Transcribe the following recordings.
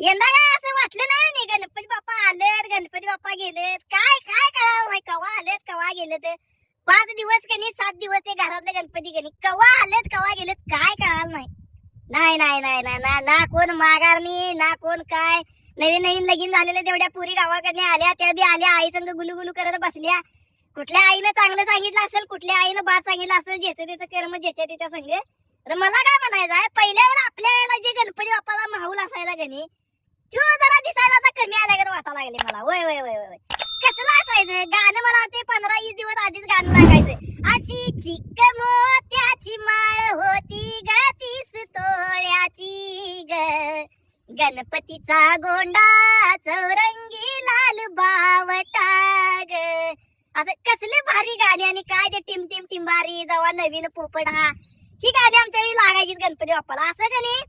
यंदा काय असं वाटलं नाही म्हणे गणपती बाप्पा आलेत गणपती बाप्पा गेलेत. काय काय कळावं कवा आलेत कवा गेलेत? पाच दिवस कनी सात दिवस ते घरातले गणपती कनी कवा आलेत कवा गेलेत काय कळाल नाही. नाही नाही नाही नाही ना ना कोण माघारणी ना कोण काय. नवीन नवीन लगीन झालेल्या तेवढ्या पुरी गावाकडे आल्या त्या बी आल्या आई संग गुलू गुलू करत बसल्या. कुठल्या आईनं चांगलं सांगितलं असेल कुठल्या आईनं बाद सांगितलं असेल ज्याचं त्याचं कर्म ज्याच्या त्याच्या संग. तर मला काय म्हणायचं आहे पहिल्या वेळेला आपल्या वेळेला जे गणपती बाप्पाला माहूल असायला गणी तो जरा दिसायला आता कमी आल्याकडे वाटा लागले मला. वय वय वय वय. कसलं असायचं? गाणं मला ते पंधरा वीस दिवस आधीच गाणं लागायचं अशी चिक्क मोत्याची माळ होती ग तीस तोळ्याची ग. गणपतीचा गोंडा चौरंगी लाल बावटा ग. असं कसले भारी गाणी आणि काय ते टिम टिम टिंबारी जवा नवीन पोपट हा. ही गाणी आमच्या वेळी लागायची गणपती बाप्पाला. असं का नाही?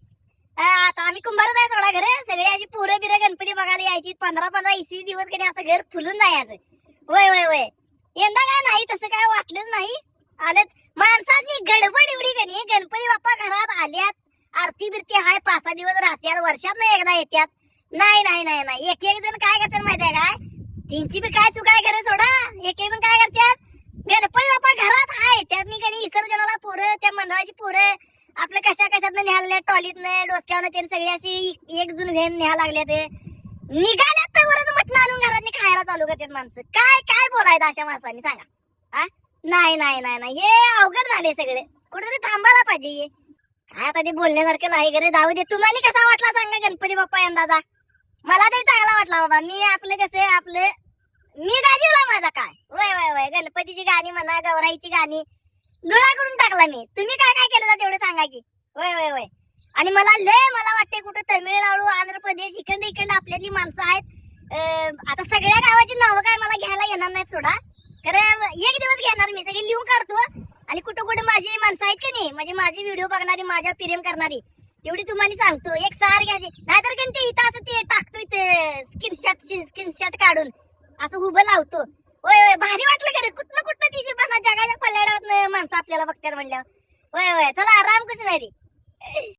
आता आम्ही कुंभारच आहे सोडा घर. सगळे अशी पोरं बिरं गणपती बघायला यायची. पंधरा पंधरा इसी दिवस कधी असं घर फुलून जायचं. वय वय वय. यंदा काय नाही तसं काय वाटलंच नाही. आलं माणसांनी गडबड एवढी कनी गणपती बाप्पा घरात आल्यात आरती बिरती हाय पाच सहा दिवस राहत्यात वर्षात एकदा येत्यात. नाही नाही नाही नाही. एक एक जण काय करतात माहिती आहे काय? त्यांची बी काय चुकाय आहे सोडा. एक एक जण काय करतात? गणपती बाप्पा घरात हाय. त्यातनी कणी विसर्जनाला पोरं त्या मंडळाची पोरं आपलं कशा कशात न्यायला टॉलीतनं डोसक्यावर ते सगळे अशी एक जुन घेऊन न्याय लागले ते. निघाल्यात तर वरच मटण आणून घरात खायला चालू करतात माणसं. काय काय बोलायचं अशा माणसांनी सांगा. हा नाही नाही नाही नाही. हे अवघड झाले सगळे. कुठेतरी थांबायला पाहिजे हे. काय आता ते बोलण्यासारखं नाही घरी जाऊ दे. तुम्हाला कसा वाटला सांगा गणपती बाप्पा यंदाचा? मला तरी चांगला वाटला बाबा. मी आपलं कसं आपलं मी गाजीवला माझा काय? वय वय वय. गणपतीची गाणी म्हणा गौराईची गाणी. जुळा करून टाकला मी. तुम्ही काय काय केलं तेवढं सांगा की. वय वय वय. आणि मला लय मला वाटते कुठं तमिळनाडू आंध्र प्रदेश इकडे इकडे आपल्यातली माणसं आहेत. आता सगळ्या गावाची नावं काय मला घ्यायला येणार नाहीत सोडा. कारण एक दिवस घेणार मी. सगळी लिहून काढतो. आणि कुठं कुठं माझी माणसं आहेत की नाही? म्हणजे माझी व्हिडिओ बघणारी माझ्या प्रेम करणारी. तेवढी तुम्हाला सांगतो. एक सार घ्यायची नाहीतर का ते इथं असं ते टाकतो इथं स्क्रीनशॉट स्क्रीनशॉट काढून. असं उभं लावतो. होय होय भारी वाटलं का रे? कुठनं कुठनं तिची बघा जगाच्या पल्ल्याडावर माणसं आपल्याला बघतात म्हणल्यावर? होय होय चला आराम रामकृष्ण हरी